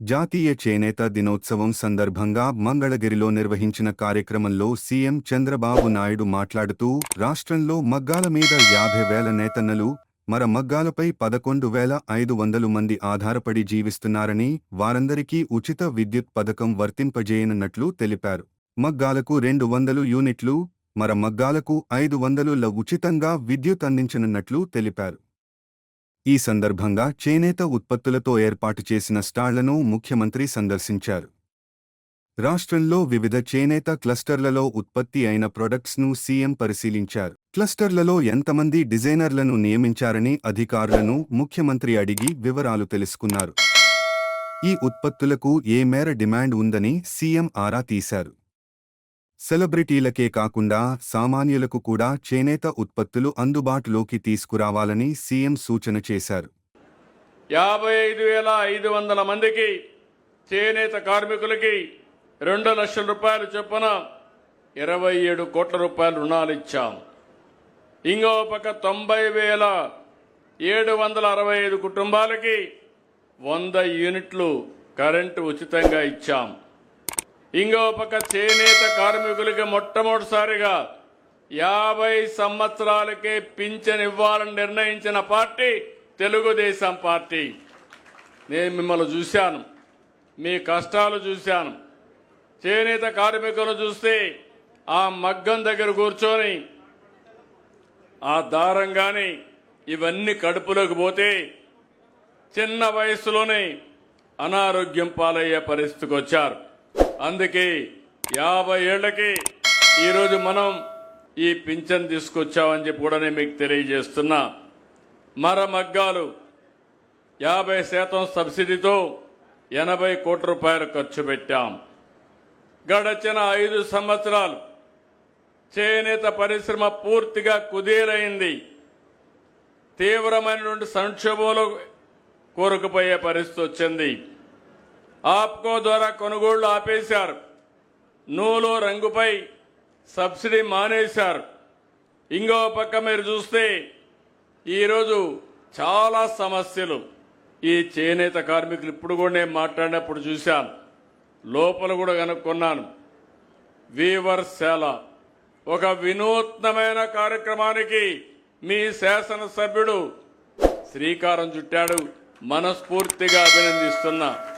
జాతీయ చేనేత దినోత్సవం సందర్భంగా మంగళగిరిలో నిర్వహించిన కార్యక్రమంలో సీఎం చంద్రబాబు నాయుడు మాట్లాడుతూ రాష్ట్రంలో మగ్గాల మీద యాభై వేల నేతన్నలు మర మగ్గాలపై పదకొండు వేల ఐదు వందలు మంది ఆధారపడి జీవిస్తున్నారని వారందరికీ ఉచిత విద్యుత్ పథకం వర్తింపజేయనున్నట్లు తెలిపారు. మగ్గాలకు రెండు వందలు యూనిట్లు మర మగ్గాలకు ఐదు వందలు ల ఉచితంగా విద్యుత్ అందించనున్నట్లు తెలిపారు. ఈ సందర్భంగా చేనేత ఉత్పత్తులతో ఏర్పాటు చేసిన స్టాళ్ళను ముఖ్యమంత్రి సందర్శించారు. రాష్ట్రంలో వివిధ చేనేత క్లస్టర్లలో ఉత్పత్తి అయిన ప్రొడక్ట్స్ను సీఎం పరిశీలించారు. క్లస్టర్లలో ఎంతమంది డిజైనర్లను నియమించారని అధికారులను ముఖ్యమంత్రి అడిగి వివరాలు తెలుసుకున్నారు. ఈ ఉత్పత్తులకు ఏ మేర డిమాండ్ ఉందని సీఎం ఆరా తీశారు. సెలబ్రిటీలకే కాకుండా సామాన్యులకు కూడా చేనేత ఉత్పత్తులు అందుబాటులోకి తీసుకురావాలని సీఎం సూచన చేశారు. యాభై ఐదు వేల ఐదు వందల మందికి చేనేత కార్మికులకి రెండు లక్షల రూపాయలు చొప్పున ఇరవై ఏడు కోట్ల రూపాయలు రుణాలు ఇచ్చాం. ఇంకో పక్క తొంభై వేల ఏడు వందల అరవై ఐదు కుటుంబాలకి వంద యూనిట్లు కరెంటు ఉచితంగా ఇచ్చాం. ఇంకో పక్క చేనేత కార్మికులకి మొట్టమొదటిసారిగా యాభై సంవత్సరాలకే పింఛన్ ఇవ్వాలని నిర్ణయించిన పార్టీ తెలుగుదేశం పార్టీ. నేను మిమ్మల్ని చూశాను. మీ కష్టాలు చూశాను. చేనేత కార్మికులు చూస్తే ఆ మగ్గం దగ్గర కూర్చొని ఆ దారం కానీ ఇవన్నీ కడుపులోకి పోతే చిన్న వయసులోనే అనారోగ్యం పాలయ్యే పరిస్థితికి వచ్చారు. అందుకే యాభై ఏళ్ళకి ఈరోజు మనం ఈ పింఛన్ తీసుకొచ్చామని చెప్పి కూడా నేను మీకు తెలియజేస్తున్నా. మరమగ్గాలు యాభై శాతం సబ్సిడీతో ఎనభై కోట్ల రూపాయలు ఖర్చు పెట్టాం. గడచిన ఐదు సంవత్సరాలు చేనేత పరిశ్రమ పూర్తిగా కుదేలైంది. తీవ్రమైనటువంటి సంక్షోభంలో కోరుకుపోయే పరిస్థితి వచ్చింది. ఆప్కో ద్వారా కొనుగోళ్ళు ఆపేశారు. నూలు రంగుపై సబ్సిడీ మానేశారు. ఇంకో పక్క మీరు చూస్తే ఈరోజు చాలా సమస్యలు. ఈ చేనేత కార్మికులు ఇప్పుడు కూడా నేను మాట్లాడినప్పుడు చూశాను. లోపల కూడా కనుక్కున్నాను. వీవర్శాల ఒక వినూత్నమైన కార్యక్రమానికి మీ శాసనసభ్యుడు శ్రీకారం చుట్టాడు. మనస్ఫూర్తిగా అభినందిస్తున్నా.